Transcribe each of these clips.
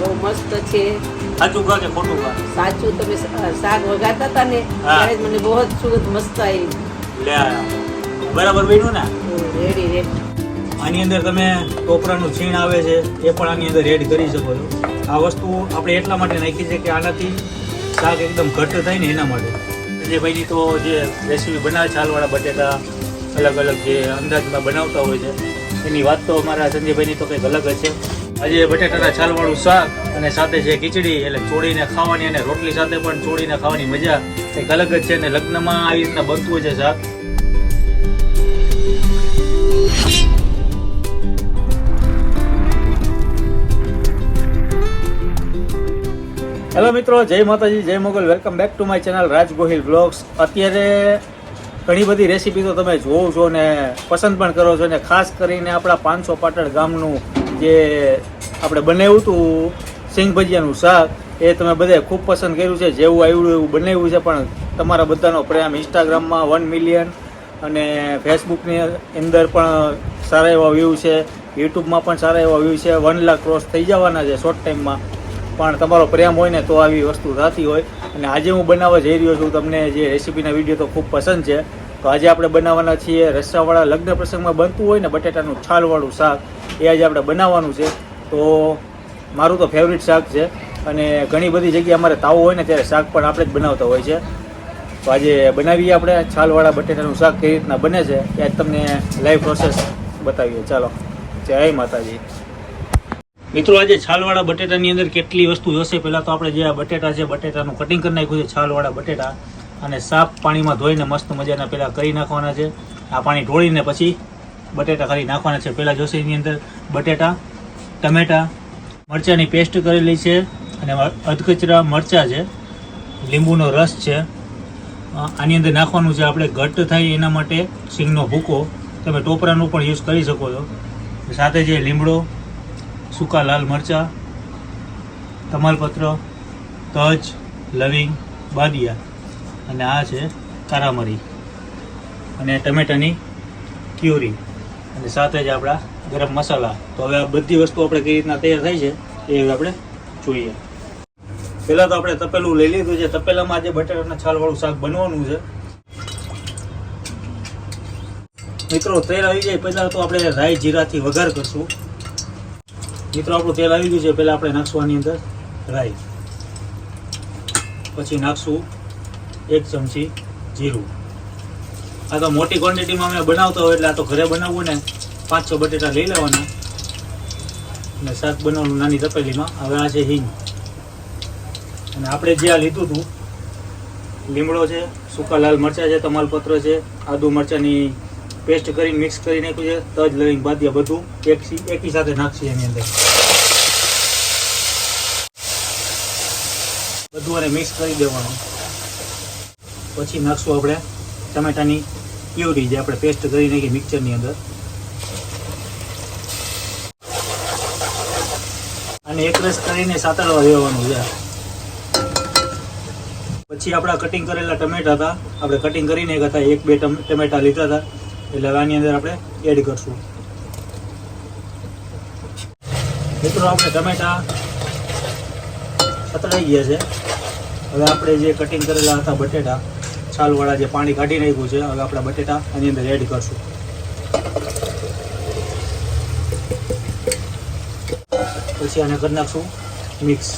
બહુ મસ્ત છે. સાચું કહો કે ખોટું કહો? સાચું તમે શાક વગાડતા હતા ને. ત્યારે જ મને બહુ જ સુગંધ મસ્ત આવી. લે બરાબર બન્યું ને? રેડી રેડી આની અંદર તમે ટોપરાનું છીણ આવે છે એ પણ આની અંદર એડ કરી શકો છો. આ વસ્તુ આપણે એટલા માટે નાખી છે કે આનાથી શાક એકદમ ઘટ્ટ થાય ને એના માટે. સંજયભાઈની તો જે રેસીપી બનાવે છાલવાળા બટેટા અલગ અલગ જે અંદાજમાં બનાવતા હોય છે એની વાત તો અમારા સંજયભાઈની તો કંઈક અલગ જ છે. આજે બટેટાના છાલવાળું શાક અને સાથે છે ખીચડી, એટલે ચોળીને ખાવાની અને રોટલી સાથે પણ ચોળીને ખાવાની મજા કંઈક અલગ જ છે અને લગ્નમાં આવી રીતના બનતું હોય છે શાક. હેલો મિત્રો, જય માતાજી, જય Mogal. Welcome back to my channel Raj Gohil vlogs અત્યારે ઘણી બધી રેસીપી તો તમે જોવો છો ને પસંદ પણ કરો છો ને ખાસ કરીને આપણા પાંચસો પાટણ ગામનું જે આપણે બનાવ્યું હતું સિંગ ભજીયાનું શાક, એ તમે બધાએ ખૂબ પસંદ કર્યું છે, જેવું આવ્યું એવું બનાવ્યું છે, પણ તમારા બધાનો પ્રેમ ઇન્સ્ટાગ્રામમાં વન મિલિયન અને ફેસબુકની અંદર પણ સારા એવા વ્યૂ છે, યુટ્યુબમાં પણ સારા એવા વ્યૂ છે, વન લાખ ક્રોસ થઈ જવાના છે શોર્ટ ટાઈમમાં પણ તમારો પ્રેમ હોય ને તો આવી વસ્તુ થતી હોય. અને આજે હું બનાવવા જઈ રહ્યો છું, તમને જે રેસીપીના વીડિયો તો ખૂબ પસંદ છે. તો આજે આપણે બનાવવાના છીએ રસ્સાવાળા લગ્ન પ્રસંગમાં બનતું હોય ને બટેટાનું છાલવાળું શાક. એ આજે આપણે બનાવવાનું છે. તો મારું તો ફેવરિટ શાક છે અને ઘણી બધી જગ્યાએ અમારે તાવો હોય ને ત્યારે શાક પણ આપણે જ બનાવતા હોય છે. તો આજે બનાવીએ આપણે. છાલવાળા બટેટાનું શાક કઈ રીતના બને છે એ આજ તમને લાઈવ પ્રોસેસ બતાવીએ. ચાલો. જય માતાજી. મિત્રો, આજે છાલવાળા બટેટાની અંદર કેટલી વસ્તુ જોશે પહેલાં તો આપણે જે આ બટેટા છે, બટેટાનું કટિંગ કરી નાખ્યું છે, છાલવાળા બટેટા. અને સાફ પાણીમાં ધોઈને મસ્ત મજાના પહેલાં કરી નાખવાના છે. આ પાણી ઢોળીને પછી બટેટા કરી નાખવાના છે. પહેલાં જોશે એની અંદર બટેટા, ટમેટા, મરચાંની પેસ્ટ કરેલી છે અને અધકચરા મરચાં છે. લીંબુનો રસ છે. આની અંદર નાખવાનું છે આપણે ઘટ્ટ થાય એના માટે સિંગનો ભૂકો. તમે ટોપરાનો પણ યુઝ કરી શકો છો. સાથે જે લીમડો, સૂકા લાલ મરચાં, તમાલપત્ર, તજ, લવિંગ, બાદિયા અને આ છે કારામરી અને ટમેટાની ક્યુરી. અને સાથે જ આપણા ગરમ મસાલા. તો હવે આ બધી વસ્તુ આપણે કઈ રીતના તૈયાર થાય છે એ આપણે જોઈએ. પહેલાં તો આપણે તપેલું લઈ લીધું છે. તપેલામાં જે બટાટાના છાલવાળું શાક બનવાનું છે. મિત્રો, તેલ આવી જાય પહેલાં તો આપણે રાઈ જીરાથી વઘાર કરશું. મિત્રો, આપણું તેલ આવી ગયું છે. પહેલાં આપણે નાખશું અંદર રાઈ. પછી નાખશું એક ચમચી જીરું. આ તો મોટી ક્વોન્ટિટીમાં અમે બનાવતા હોય એટલે આ તો ઘરે બનાવવું ને પાંચ છ બટેટા લઈ લેવાના. અને શાક બનાવવાનું નાની તપેલીમાં. હવે આ છે હિંગ. અને આપણે જે આ લીધું હતું, લીમડો છે, સૂકા લાલ મરચાં છે, તમાલપત્ર છે, આદુ મરચાંની પેસ્ટ કરીને મિક્સ કરી નાખ્યું છે, તજ લઈને બાદિયા બધું એક એકી સાથે નાખશે એની અંદર. બધું અને મિક્સ કરી દેવાનું. પછી નાખશું આપણે ટમેટાની પ્યુરી જે આપણે પેસ્ટ કરી નાખી મિક્સરની અંદર. અને એક રસ કરીને સાતળવા દેવાનું છે. પછી આપણા કટિંગ કરેલા ટમેટા હતા. આપણે કટિંગ કરીને હતા. એક, બે ટમેટા લીધા હતા. એટલે આની અંદર આપણે એડ કરશું. મિત્રો, આપણે ટમેટા સતળાઈ ગયા છે. હવે આપણે જે કટિંગ કરેલા હતા બટેટા છાલવાળા જે પાણી કાઢી નાખ્યું છે, હવે આપણા બટેટા એની અંદર એડ કરશું. પછી આને કરી નાખશું મિક્સ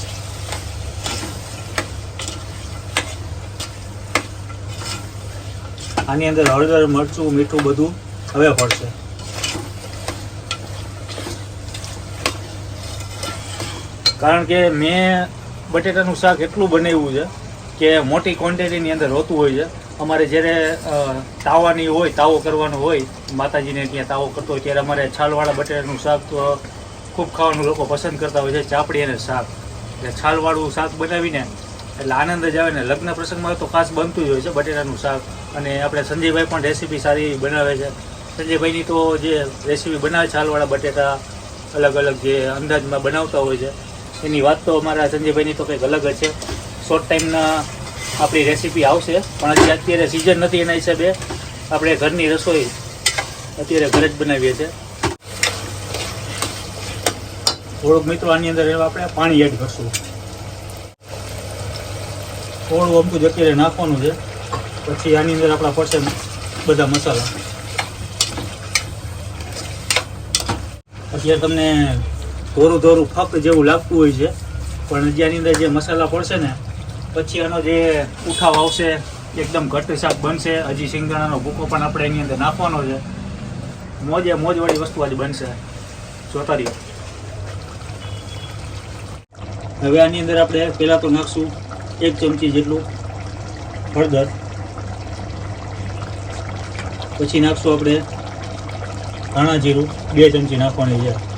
આની અંદર હળદર, મરચું, મીઠું બધું હવે પડશે કારણ કે મેં બટેટાનું શાક એટલું બનાવ્યું છે કે મોટી ક્વોન્ટિટીની અંદર હોતું હોય છે. અમારે જ્યારે તાવાની હોય, તાવો કરવાનો હોય, માતાજીને ત્યાં તાવો કરતો હોય, ત્યારે અમારે છાલવાળા બટેટાનું શાક ખૂબ ખાવાનું લોકો પસંદ કરતા હોય છે, ચાપડી અને શાક. એટલે છાલવાળું શાક બનાવીને, એટલે આનંદ જ આવે ને, લગ્ન પ્રસંગમાં તો ખાસ બનતું જ હોય છે, બટેટાનું શાક. અને આપણે સંજયભાઈ પણ રેસીપી સારી બનાવે છે. સંજયભાઈની તો જે રેસીપી બનાવે છાલવાળા બટેટા અલગ અલગ જે અંદાજમાં બનાવતા હોય છે, એની વાત તો અમારા સંજયભાઈની તો કંઈક અલગ જ છે. શોર્ટ ટાઈમના આપણી રેસીપી આવશે. પણ હજી અત્યારે સિઝન નથી એના હિસાબે. આપણે ઘરની રસોઈ અત્યારે ઘરે જ બનાવીએ છીએ. થોડુંક મિત્રો આની અંદર આપણે પાણી એડ કરશું. થોડું અમથું જ અત્યારે નાખવાનું છે. પછી આની અંદર આપણા પડશે બધા મસાલા. અત્યારે તમને ધોરું ધોરું ફક્ત જેવું લાગતું હોય છે. પણ હજી આની અંદર જે મસાલા પડશે ને પછી આનો જે ઉઠાવ આવશે, એકદમ ઘટ્ટ શાક બનશે. હજી સિંગદાણાનો ભૂકો પણ આપણે એની અંદર નાખવાનો છે. મોજે મોજવાળી વસ્તુ આજે બનશે. જોતા હવે આની અંદર આપણે પહેલાં તો નાખશું એક ચમચી જેટલું હળદર. પછી નાખશું આપણે ધાણા જીરું, બે ચમચી નાખવાની છે.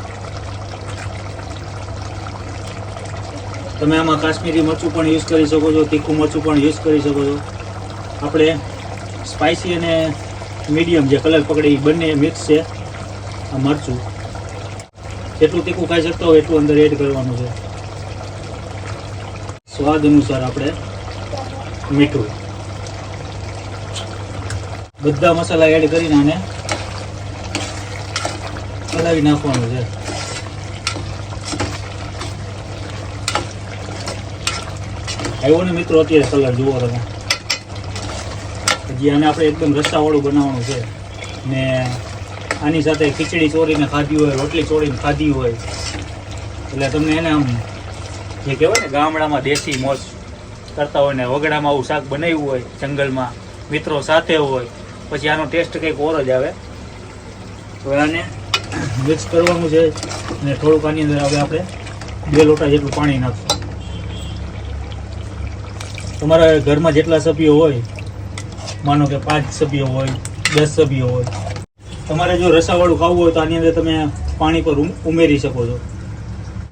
તમે આમાં કાશ્મીરી મરચું પણ યુઝ કરી શકો છો, તીખું મરચું પણ યુઝ કરી શકો છો. આપણે સ્પાઇસી અને મીડિયમ જે કલર પકડે એ બંને મિક્સ છે આ મરચું. જેટલું તીખું ખાઈ શકતો હોય એટલું અંદર એડ કરવાનું છે. સ્વાદ અનુસાર આપણે મીઠું. બધા મસાલા એડ કરીને આને હલાવી નાખવાનું છે. આવ્યો ને મિત્રો અત્યારે કલર જુઓ તમે. હજી આને આપણે એકદમ રસ્તાવાળું બનાવવાનું છે. ને આની સાથે ખીચડી ચોરીને ખાધી હોય, રોટલી ચોરીને ખાધી હોય, એટલે તમને એને આમ જે કહેવાય ને, ગામડામાં દેશી મોજ કરતા હોય ને વગડામાં આવું શાક બનાવ્યું હોય, જંગલમાં મિત્રો સાથે હોય, પછી આનો ટેસ્ટ કંઈક ઓર જ આવે. તો આને મિક્સ કરવાનું છે અને થોડુંક આની અંદર હવે આપણે બે લોટા જેટલું પાણી નાખશું. તમારા ઘરમાં જેટલા સભ્યો હોય, માનો કે પાંચ સભ્યો હોય, દસ સભ્યો હોય, તમારે જો રસાવાળું ખાવું હોય તો આની અંદર તમે પાણી પર ઉમ- ઉમેરી શકો છો.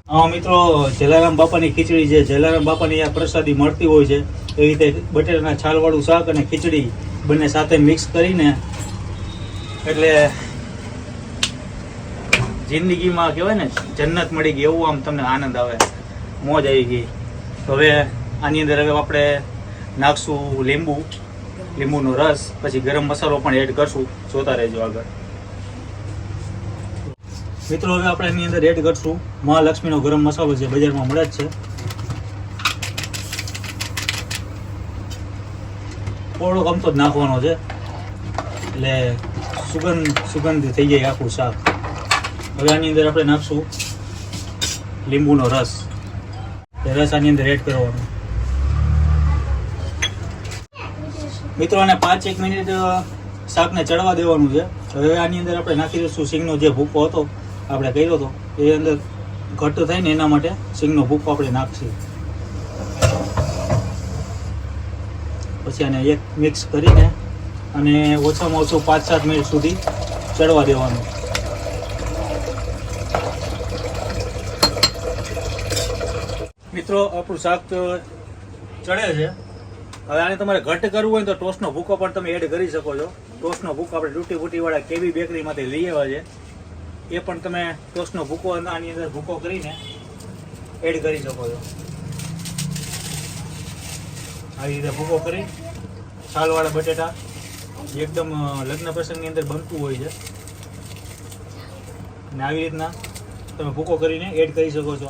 હા મિત્રો, જલારામ બાપાની ખીચડી છે. જલારામ બાપાની આ પ્રસાદી મળતી હોય છે. એવી રીતે બટેટાના છાલવાળું શાક અને ખીચડી બંને સાથે મિક્સ કરીને, એટલે જિંદગીમાં કહેવાય ને, જન્નત મળી ગઈ એવું આમ તમને આનંદ આવે. મોજ આવી ગઈ. હવે આની અંદર હવે આપણે નાખશું લીંબુ, લીંબુનો રસ, પછી ગરમ મસાલો પણ એડ કરશું. જોતા રહેજો આગળ. મિત્રો, હવે આપણે એની અંદર એડ કરશું. મહાલક્ષ્મીનો ગરમ મસાલો છે બજારમાં મળે જ છે. થોડોક અમથો જ નાખવાનો છે. એટલે સુગંધ સુગંધ થઈ જાય આખું શાક. હવે આની અંદર આપણે નાખશું લીંબુનો રસ. રસ આની અંદર એડ કરવાનો. મિત્રો, આને પાંચ એક મિનિટ શાકને ચડવા દેવાનું છે. હવે આની અંદર આપણે નાખી દઈશું સિંગનો જે ભૂકો હતો, આપણે કર્યો હતો, એ અંદર ઘટ્ટ થાય ને એના માટે સિંગનો ભૂકો આપણે નાખશું. પછી આને એક મિક્સ કરીને અને ઓછામાં ઓછું પાંચ સાત મિનિટ સુધી ચડવા દેવાનું. મિત્રો, આપણું શાક ચડે છે. હવે આને તમારે ઘટ કરવું હોય તો ટોસ્ટનો ભૂકો પણ તમે એડ કરી શકો છો. ટોસ્ટનો ભૂકો આપણે તૂટી ફૂટીવાળા કેવી બેકરીમાંથી લઈ આવ્યા છે, એ પણ તમે ટોસ્ટનો ભૂકો આની અંદર ભૂકો કરીને એડ કરી શકો છો. આવી રીતે ભૂકો કરી, છાલવાળા બટેટા એકદમ લગ્ન પ્રસંગની અંદર બનતું હોય છે. અને આવી રીતના તમે ભૂકો કરીને એડ કરી શકો છો.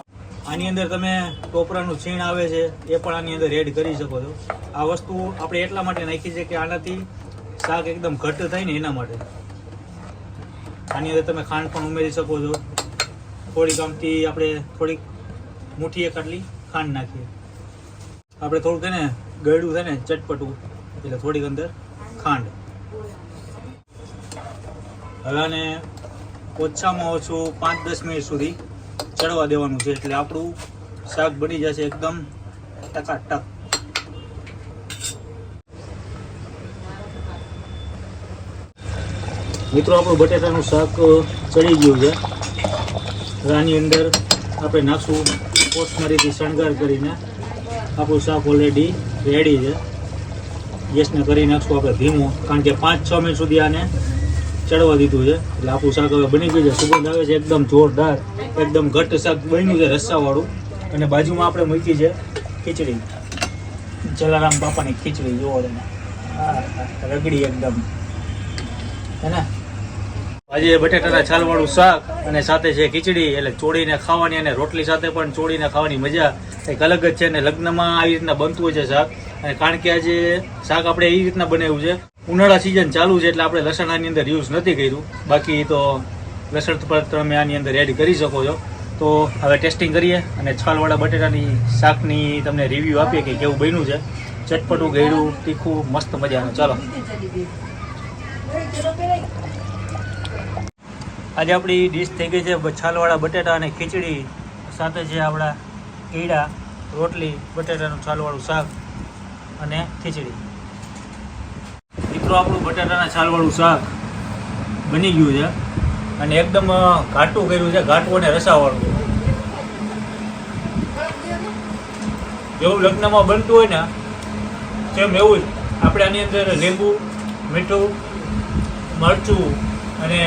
આની અંદર તમે ટોપરાનું છીણ આવે છે, એ પણ આની અંદર એડ કરી શકો છો. આ વસ્તુ આપણે એટલા માટે નાખી છે કે આનાથી શાક એકદમ ઘટ્ટ થાય ને એના માટે. આની અંદર તમે ખાંડ પણ ઉમેરી શકો છો. થોડીક આમથી આપણે થોડીક મુઠ્ઠી એક આટલી ખાંડ નાખીએ. આપણે થોડુંક છે ને ગળ્યું થાય ને ચટપટું, એટલે થોડીક અંદર ખાંડ. હવે આને ઓછામાં ઓછું પાંચ દસ મિનિટ સુધી ચડવા દેવાનું છે એટલે આપણું શાક બની જશે એકદમ ટકાટક. મિત્રો, આપણું બટેટાનું શાક ચડી ગયું છે. રાની અંદર આપણે નાખશું કોથમરીથી શણગાર કરીને. આપણું શાક ઓલરેડી રેડી છે. ગેસને કરી નાખશું આપણે ધીમું, કારણ કે પાંચ છ મિનિટ સુધી આને ચડવા દીધું છે. એટલે આપણું શાક હવે બની ગયું છે. સુગંધ આવે છે એકદમ જોરદાર. એકદમ ઘટ્ટ શાક બન્યું છે રસ્સાવાળું અને બાજુમાં આપણે મૂકી છે ખીચડી. જલારામ બાપાની ખીચડી જોવો તમે. રગડી એકદમ. હે ને? આજે બટેટાના છાલવાળું શાક અને સાથે છે ખીચડી. એટલે ચોળીને ખાવાની અને રોટલી સાથે પણ ચોળીને ખાવાની મજા કંઈક અલગ જ છે અને લગ્નમાં આવી રીતના બનતું હોય છે શાક. અને કારણ કે આજે શાક આપણે એ રીતના બનાવ્યું છે. ઉનાળા સિઝન ચાલુ છે એટલે આપણે લસણાની અંદર યુઝ નથી કર્યું. બાકી તો લસણ પર તમે આની અંદર એડ કરી શકો છો. તો હવે ટેસ્ટિંગ કરીએ અને છાલવાળા બટેટાની શાકની તમને રિવ્યૂ આપીએ કે કેવું બન્યું છે. ચટપટું, ગળ્યું, તીખું, મસ્ત મજાનું. ચાલો. આજે આપણી ડીશ થઈ ગઈ છે છાલવાળા બટેટા અને ખીચડી. સાથે છે આપણા કીડા રોટલી, બટેટાનું છાલવાળું શાક અને ખીચડી. મિત્રો, આપણું બટાટાના છાલવાળું શાક બની ગયું છે. અને એકદમ ઘાટું કર્યું છે, ઘાટું અને રસાવાળું. જેવું લગ્નમાં બનતું હોય ને સેમ એવું જ, આપણે આની અંદર લીંબુ, મીઠું, મરચું અને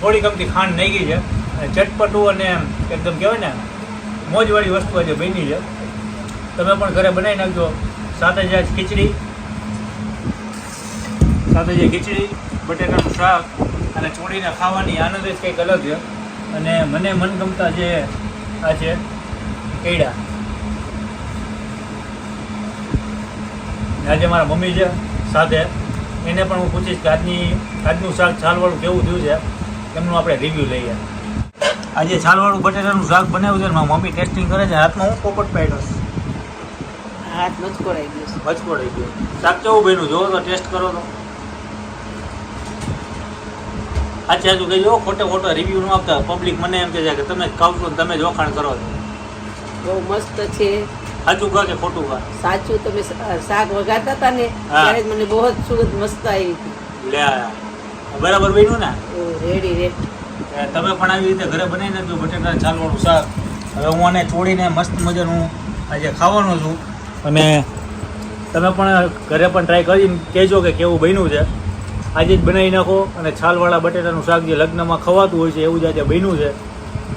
થોડી ગમતી ખાંડ નાખી છે. અને ચટપટું અને એકદમ કહેવાય ને, મોજવાળી વસ્તુ આજે બની છે. તમે પણ ઘરે બનાવી નાખજો. સાથે જ ખીચડી. સાથે જે ખીચડી, બટેટાનું શાક અને ચોળીને ખાવાની આનંદ જ કંઈક અલગ છે. અને મને મનગમતા જે આ છે કેળા. આજે મારા મમ્મી છે સાથે. એને પણ હું પૂછીશ કે આજની આજનું શાક છાલવાળું કેવું થયું છે? એમનું આપણે રિવ્યૂ લઈએ. આજે છાલવાળું બટેટાનું શાક બનાવ્યું છે ને મારી મમ્મી ટેસ્ટિંગ કરે છે. હાથમાં હું પોપટ પાડ્યો હાથ મચકોડાઈ ગયો. મચકોડાઈ ગયો. શાક કેવું બન્યું? જોવો તો ટેસ્ટ કરો તો. આજે હજુ કહેજો ખોટે ખોટો રિવ્યૂ ન આપતા પબ્લિક મને એમ કહે છે કે તમે કહો તમે જ વખાણ કરો છો. બહુ મસ્ત છે. સાચું કહો કે ખોટું કહો? સાચું તમે શાક વગાડતા હતા ને ત્યારે મને બહુ જ સુગંધ મસ્ત આવી હતી. લે બરાબર બન્યું ને? રેડી રેડી તમે પણ આવી રીતે ઘરે બનાવી જો બટેટા ચાલવાનું શાક. હવે હું આને છોડીને મસ્ત મજાનું આજે ખાવાનું છું. અને તમે પણ ઘરે પણ ટ્રાય કરીને કહેજો કે કેવું બન્યું છે. આજે જ બનાવી નાખો. અને છાલવાળા બટેટાનું શાક જે લગ્નમાં ખવાતું હોય છે, એવું જ આજે બન્યું છે.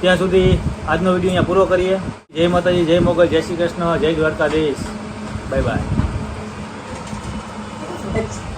ત્યાં સુધી આજનો વીડિયો અહીંયા પૂરો કરીએ. જય માતાજી, જય મોગલ, જય શ્રી કૃષ્ણ, જય દ્વારકાધીશ. Bye bye.